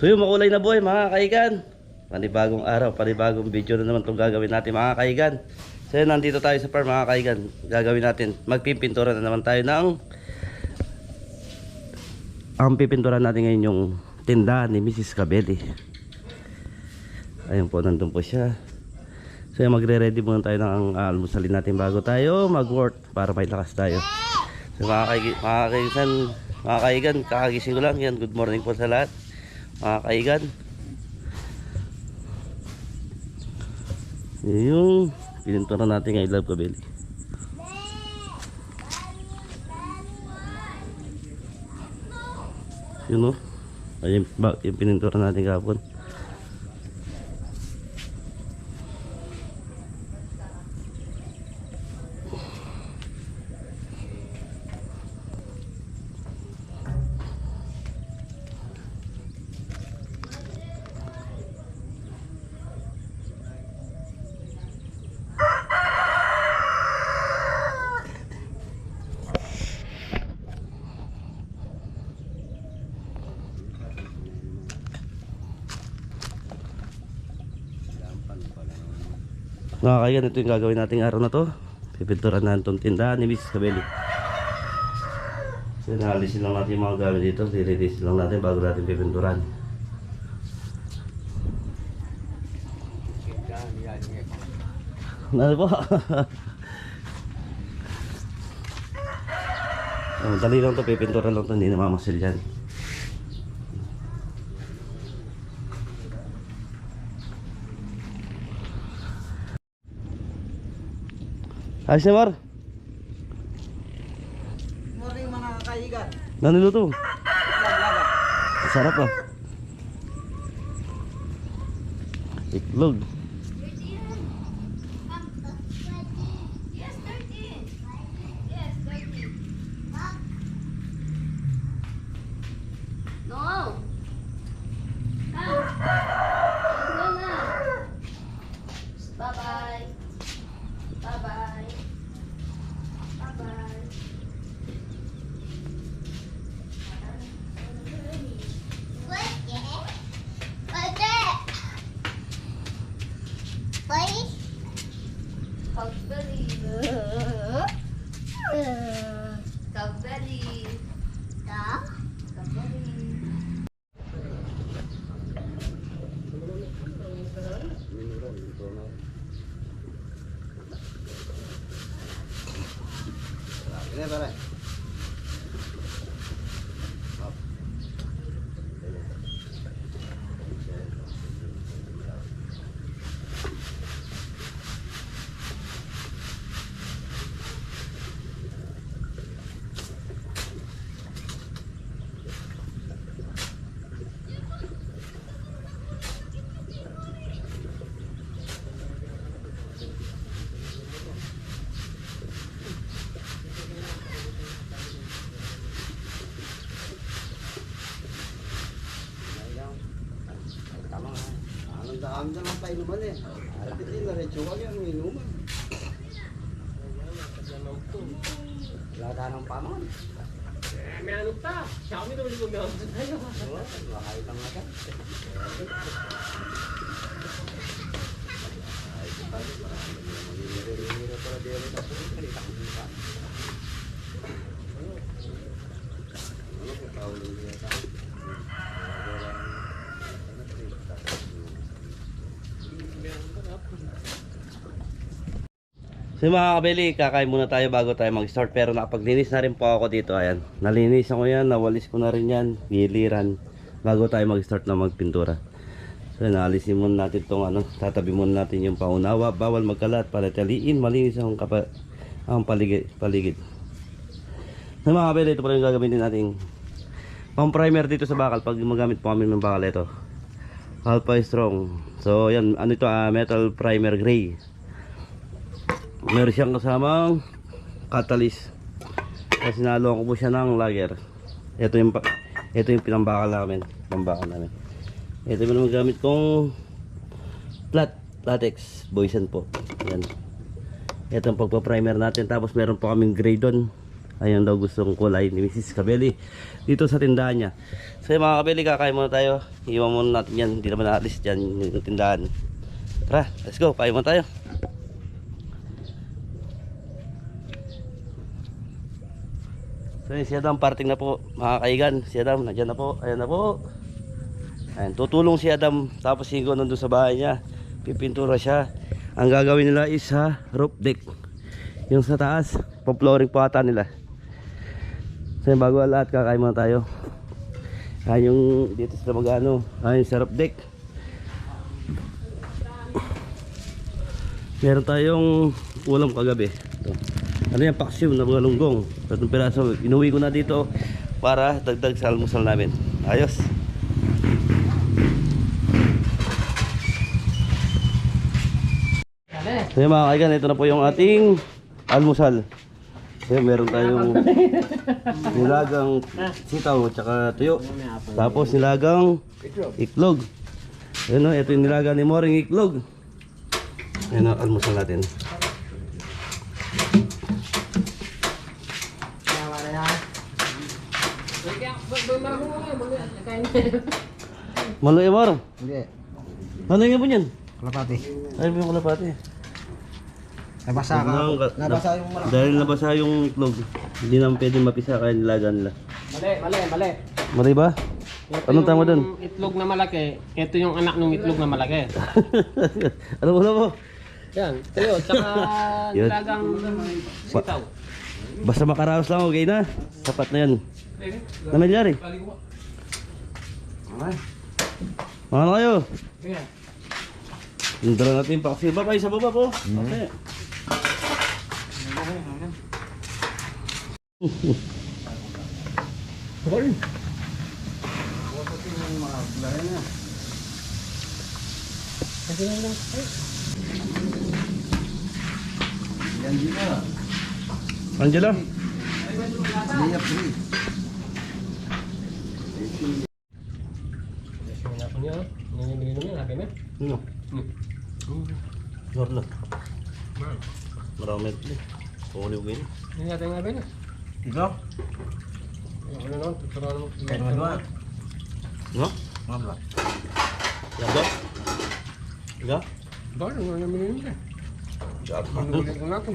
So yun, makulay na buhay mga kaigan. Panibagong araw, panibagong video na naman itong gagawin natin mga kaigan. So yun, nandito tayo sa farm mga kaigan. Gagawin natin, magpipintura na naman tayo ng... Ang pipinturan natin ngayon yung tindahan ni Mrs. Cabelli. Ayun po, nandun po siya. So yun, magre-ready muna tayo ng uh, almusalin natin bago tayo mag-work para may lakas tayo. So mga mga kaigan, mga kaigan, kakagising ko lang yan. Good morning po sa lahat. Mga kaigan. Yun yung pinintura natin I Love Kabeli. Yun o. Ayun ba, yung pinintura natin kahapon. Mga kaigan, ito yung gagawin nating araw na to. Pipinturan na itong tindahan ni Mrs. Cabelli. So, naalisin lang natin yung mga gamit dito. Lilinisin lang natin bago natin pipinturan. Ano po? oh, dali lang to, pipinturan lang to, hindi namamasil yan. Ayos na, Mar. Morning mga kaigan. Naniluto. Sarap ah. Itlog. Ini pare. Tama nga. Anong daan lang naman eh. Arapit din na rin. Tsuwag yan. Inuman. Wala ka ng paman. May ano ta? Xiaomi naman yung meron sa tayo. Oo. Makahit ang mata. Ay, ito tayo. Marami na maninira-nira para di rin ako. Kalita ko din pa. Ano? Ano kung kaulang niya tayo? So mga kabeli, kakain muna tayo bago tayo mag-start. Pero nakapaglinis na rin po ako dito. Ayan, nalinis ako yan, nawalis ko na rin yan, giliran. Bago tayo mag-start na magpintura. So naalisin muna natin itong ano, tatabi muna natin yung paunawa. Bawal magkalat para taliin, malinis ang, kapa, ang paligid. paligid. So mga kabeli, ito pala yung gagamitin natin. Pang primer dito sa bakal, pag magamit po kami ng bakal ito. Alpha Strong. So yan, ano ito, ah, metal primer gray meron siyang kasamang catalyst kasi nalong ko po siya ng lager ito yung ito yung pinambakal namin pambakal namin ito yung gamit kong flat latex boysen po yan ito ang pagpa-primer natin tapos meron po kaming gray doon Ayun daw gustong kulay ni Mrs. Kabeli dito sa tindahan niya. So mga Kabeli, kakain muna tayo. Iwan muna natin yan. Hindi naman naalis dyan yung tindahan. Tara, let's go. Kain muna tayo. So yun, si Adam parting na po mga kaigan. Si Adam, nandiyan na po. Ayan na po. Ayan, tutulong si Adam tapos si Ingo nandun sa bahay niya. Pipintura siya. Ang gagawin nila is sa roof deck. Yung sa taas, pa-flooring pa ata nila. So yun, bago lahat, kakain muna tayo. Ayan yung dito sa magano. Ayan sa roof deck. Meron tayong ulam kagabi. Ito. Ano yan, paksiw na mga lunggong. Tatlong piraso. Inuwi ko na dito para dagdag sa almusal namin. Ayos. So mga kaigan, ito na po yung ating almusal. So meron tayong nilagang sitaw at saka tuyo. Tapos nilagang iklog. Ayun o, ito yung nilagang ni Moring iklog. Ayun ang almusal natin. Malo Mor. Hindi. Ano yung po yan? Kalapati. Ay, yung kalapati. Nabasa ka. Nang- Nabasa yung malaki. Dahil nabasa yung iklog, hindi naman pwede mapisa kaya nilaga nila. Mali, mali, mali. Mari ba? Ito Anong tama yung dun? itlog na malaki. Ito yung anak ng itlog na malaki. ano mo na mo? Yan, tuyo, tsaka Yun. nilagang sitaw. Basta makaraos lang, okay na. Sapat na yan. Namilyari. Mga na kayo. Yan. Indra natin pa kasi baba sa baba po. Okay. Yan din na. Angela. Liya free. Yung ako niya, yung yung binigyan niya, na. Hmm. Gorla. Marami ito. Kung ano yung Hindi natin yung happy na. Ikaw? Yung ano naman, tuturuan mo. Kain mo dua. No? Mabla. Yago? Iga? Bakit? Ano yung binigyan niya? Ano ulit ko natin?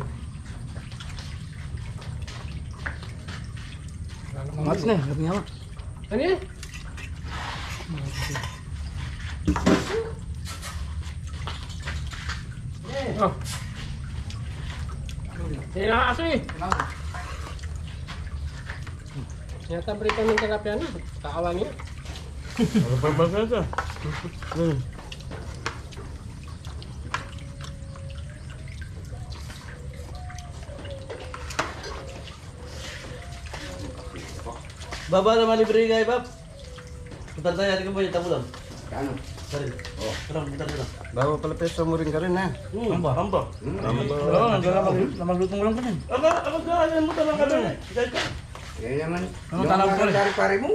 Mats na, gabi nga. Ano yan? Oh. Hindi na kasi. Yata brito ng tilapia na. Kaawa niya. Ano pa ba ka? Baba naman libre kayo, Bab. Punta tayo, natin ko po yung tabulan. Kano? Sorry. Oh, tara, punta tayo. Bago pala peso mo rin ka rin ha. Hmm, hamba, hamba. Oo, nandiyan na maglutong ulang ka rin. Aba, aba, gano'n mo. Dahil ka. Yan naman. Yung magandari pare mo.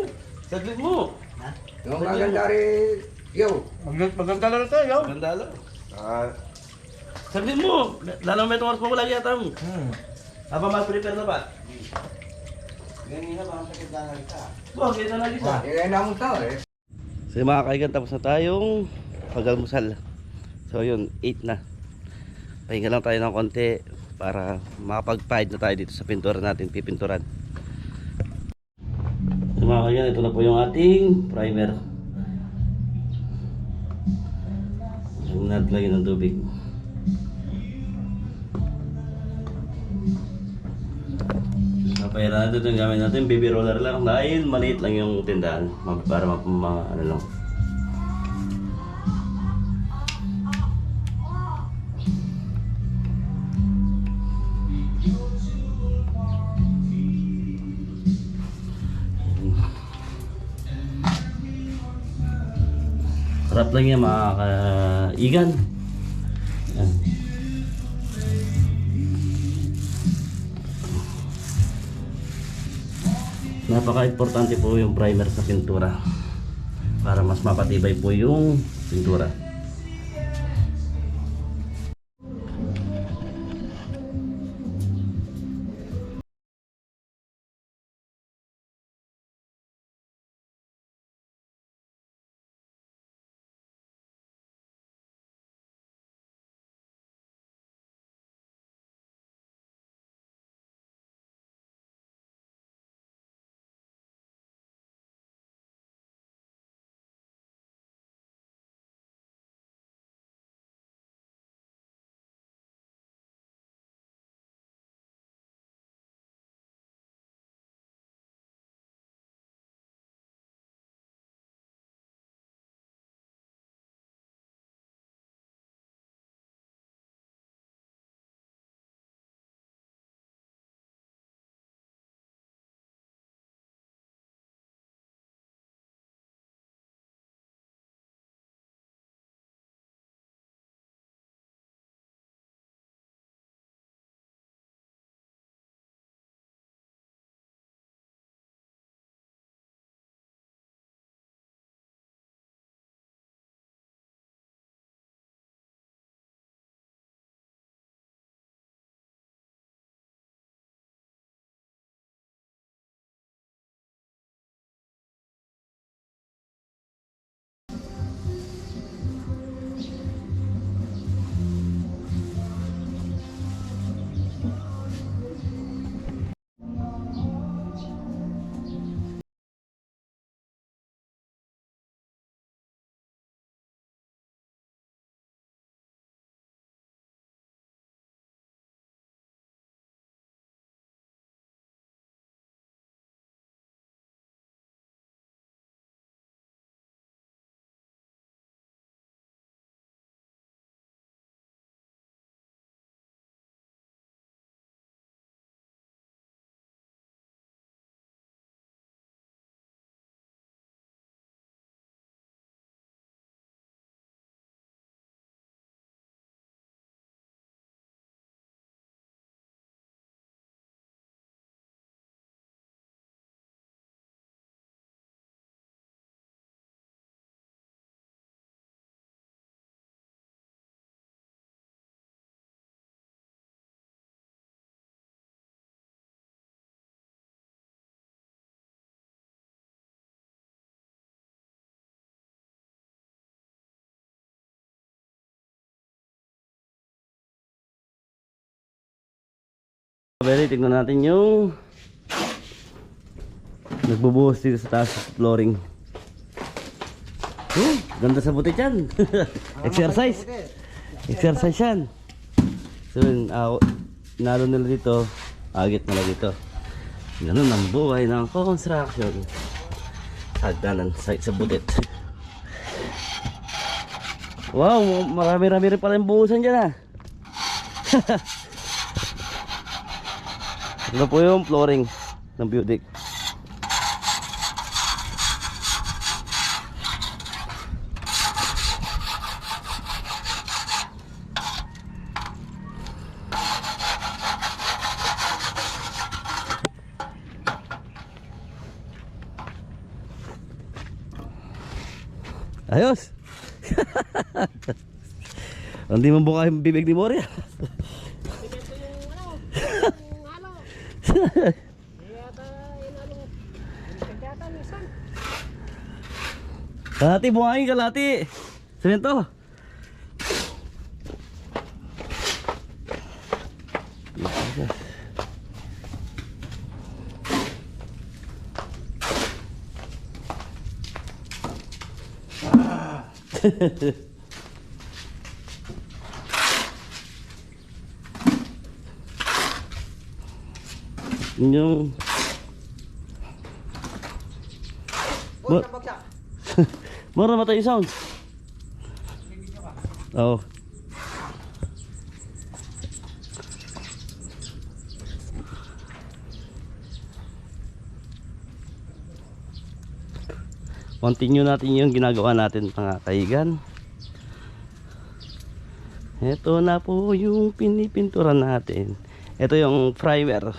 Saglit mo. Yung magandari, yo. Maganda lang tayo. Maganda lang. Ah. Saglit mo. Lalo may tumaras pa mo lagi yata mo. Hmm. Aba, mas prepare na ba? Ganyan na parang pagkandari ka. Bo, kita lagi sa. Yan na mo tao eh. So mga kaigan, tapos na tayong pag-almusal. So yun, 8 na. Pahinga lang tayo ng konti para makapag-pahid na tayo dito sa pintura natin, pipinturan. So mga kaigan, ito na po yung ating primer. Huwag natin lagyan ng tubig. Natin yung gamit natin, baby roller lang dahil maliit lang yung tindahan para ma ano lang. Sarap lang yan mga kaigan. Yan. Napaka-importante po yung primer sa pintura para mas mapatibay po yung pintura. Kabeli, tignan natin yung nagbubuhos dito sa taas flooring. Oh, ganda sa buti yan. Exercise. Exercise yan. So, ah, nalo nila dito, agit nila dito. Ganun ang buhay ng construction. Hagdanan sa, sa butit. Wow, marami-rami rin pala yung buhusan dyan ah. Ito po yung flooring ng Budic. Ayos! Hindi mo buka yung bibig ni Moria. Kalati, buhangin kalati. Semento. Yun yung... Ba- nabagsak. Mura matay yung sound. Oo. Continue natin yung ginagawa natin mga kaigan. Ito na po yung pinipintura natin. Ito yung primer.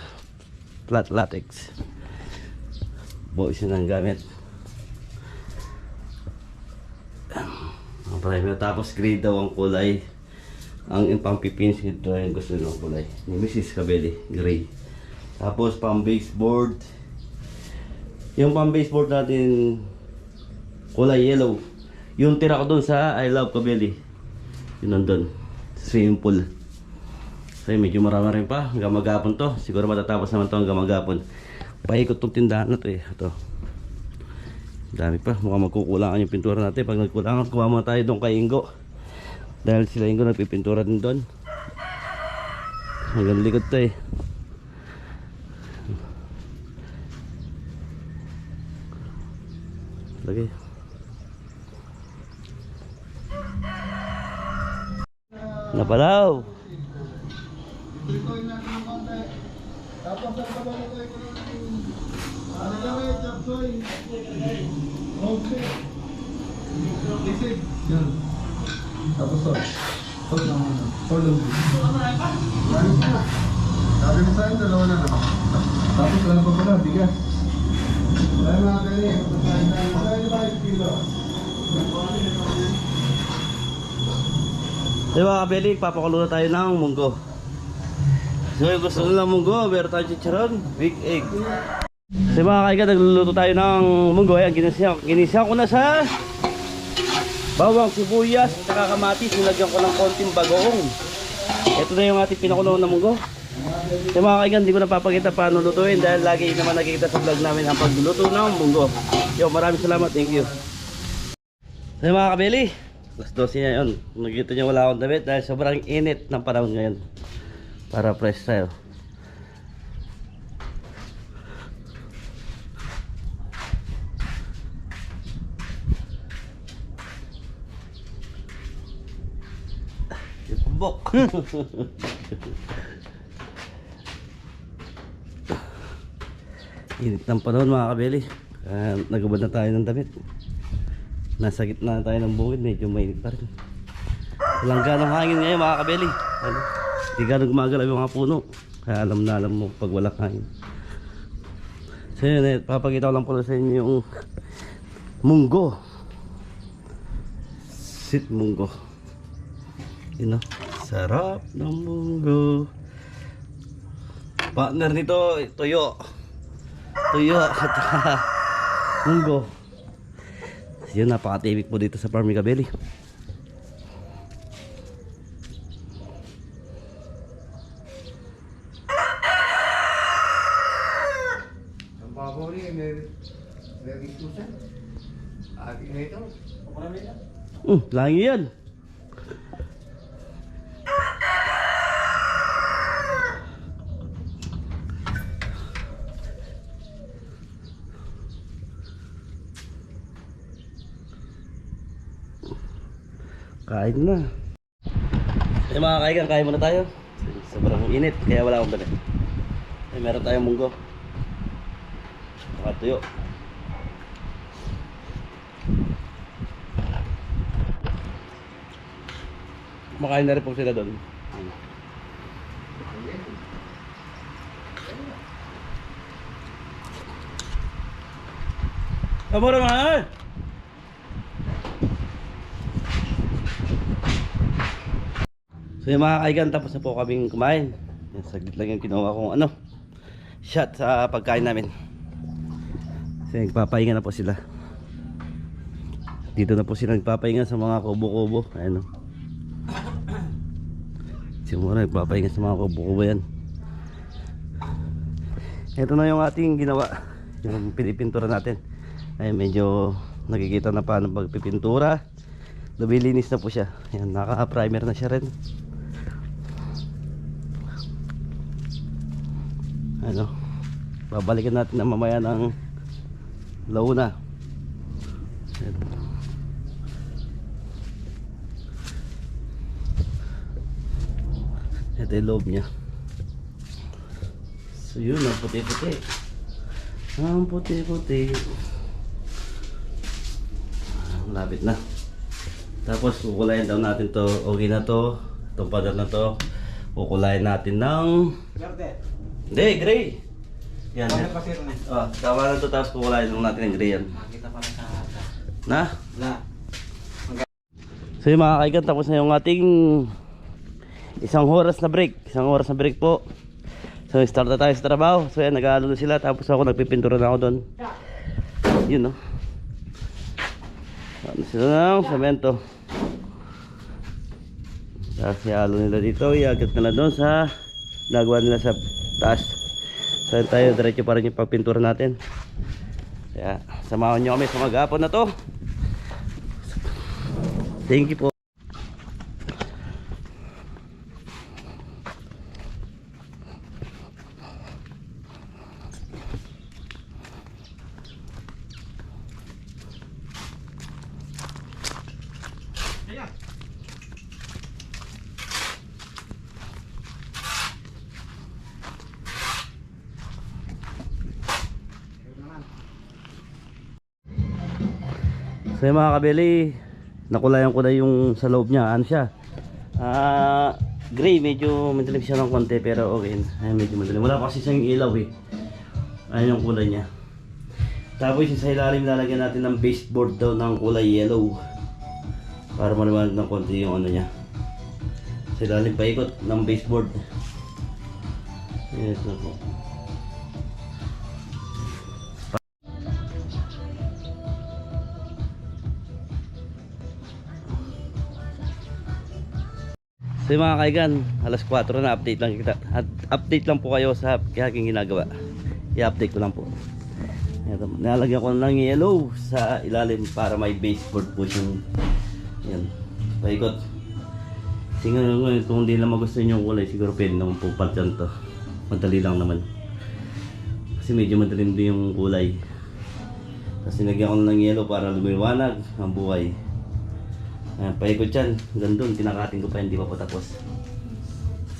Flat latex. Boys yun ang gamit. Primer tapos gray daw ang kulay. Ang pampipins ito yung gusto ng kulay. Ni Mrs. Cabelli, gray. Tapos pang baseboard. Yung pang baseboard natin kulay yellow. Yung tira ko dun sa I Love Cabelli. Yun nandun. Swimming pool. Medyo marami rin pa. Hanggang maghapon to. Siguro matatapos naman to hanggang maghapon. Paikot tong tindahan na to eh. Ito. Dami pa. Mukhang magkukulangan yung pintura natin. Pag nagkulangan, kuha muna tayo doon kay Ingo. Dahil sila Ingo nagpipintura din doon. Hanggang likod eh. Lagi. Napalaw. Tapos to. Hold na muna. Hold on. Manis na. Sabi mo sa'yo, dalawa na. Tapos wala pa pala, bigas. Wala mga kali. Wala yung 5 kilo. Di ba kabeli, papakulo na tayo ng munggo. So yung gusto nila munggo, meron tayo chicharon, big egg. So mga kaigan, nagluluto tayo ng munggo. Ayan, ginisa, ginisa ko na sa bawang sibuyas, saka kamatis. Nilagyan ko ng konting bagoong. Ito na yung ating pinakulo na munggo. So mga kaigan, hindi ko napapakita paano lutuin dahil lagi naman nakikita sa vlog namin ang pagluluto ng munggo. Yo, maraming salamat, thank you. So mga kabeli, alas 12 na yun. Nakikita nyo wala akong damit dahil sobrang init ng panahon ngayon. Para fresh tayo. Kumbok. Init ng panahon mga kabeli. Uh, nagubad na tayo ng damit. Nasa gitna na tayo ng bukid, medyo mainit pa rin. Walang ganong hangin ngayon mga kabeli. Ano? Hindi ganong gumagalaw yung mga puno. Kaya alam na alam mo pag walang hangin. So yun, eh, papakita ko lang po sa inyo yung munggo. Sit munggo. Yun o. Sarap ng munggo. Partner nito, tuyo. Tuyo at uh, munggo. Yun, napakatibig po dito sa Farm Micabelli. Mm, lagi yan. Kain na. Eh mga kaigan, kain muna tayo. Sobrang init, kaya wala akong dala. Eh, meron tayong munggo. Saka tuyo. Makain na rin po sila doon. Amor mahal! So yung mga kaigan, tapos na po kaming kumain. Yan, saglit lang yung kinuha kong ano, shot sa pagkain namin. So nagpapahinga na po sila. Dito na po sila nagpapahinga sa mga kubo-kubo. Ayan o. Siguro nagpapahinga sa mga kubo-kubo yan. Ito na yung ating ginawa. Yung pinipintura natin. Ay medyo nakikita na paano pagpipintura. Lumilinis na po siya. Yan, naka-primer na siya rin. Ano? Babalikan natin na mamaya ng launa. Ito yung loob niya. So yun, ang puti-puti. Ang puti-puti. Ah, Lapit na. Tapos kukulayan daw natin to. Okay na to. Itong pader na to. Kukulayan natin ng... Verde. Hindi, gray. Yan. Yan. Oh, tama na to. Tapos kukulayan lang natin ng gray yan. Makita pa lang sa hata. Na? Na. So yung mga kaigan, tapos na yung ating isang oras na break. Isang oras na break po. So start na tayo sa trabaho. So yan, nag-aalo na sila. Tapos ako nagpipintura na ako doon. Yun no. Ano sila ng semento. Tapos ihalo nila dito. Iagat nila doon sa nagawa nila sa taas. So yan tayo, diretso pa rin yung pagpintura natin. Kaya samahan nyo kami sa mag-apon na to. Thank you po. Yung mga kabeli, nakulayan ko na yung sa loob niya. Ano siya? Ah, gray, medyo madilim siya ng konti pero okay. Ay, medyo madilim. Wala kasi siyang ilaw eh. Ayan yung kulay niya. Tapos sa ilalim lalagyan natin ng baseboard daw ng kulay yellow. Para maliwanag ng konti yung ano niya. Sa ilalim paikot ng baseboard. Yes, na po. So mga kaigan, alas 4 na update lang kita. At update lang po kayo sa aking ginagawa. I-update ko lang po. Nalagyan ko ng yellow sa ilalim para may baseboard po yung yan. Paikot. Tingnan ngayon, kung hindi lang magustuhan yung kulay, siguro pwede naman po paltan to. Madali lang naman. Kasi medyo madilim din yung kulay. Tapos nilagyan ko ng yellow para lumiwanag ang buhay. Ayan, paikot yan. Hanggang doon, kinakating ko pa, hindi pa po tapos.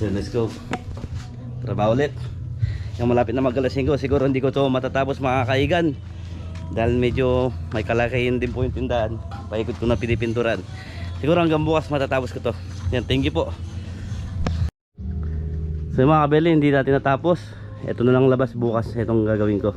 So, let's go. Trabaho ulit. Yung malapit na magalasing ko, siguro hindi ko to matatapos mga kaigan. Dahil medyo may kalakayin din po yung tindahan. Paikot ko na pinipinturan. Siguro hanggang bukas matatapos ko to. Yan, thank you po. So mga kabeli, hindi natin natapos. Ito na lang labas bukas. Itong gagawin ko.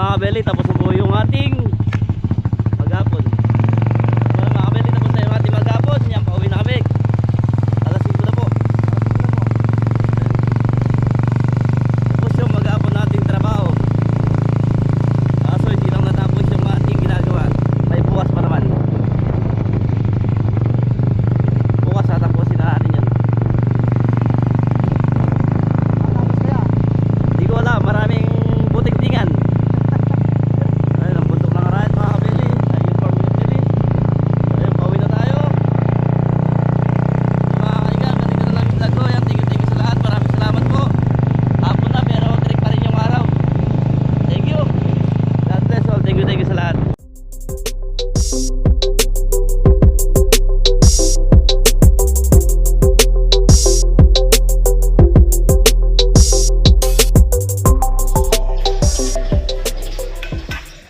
Mga kabeli, tapos po yung ating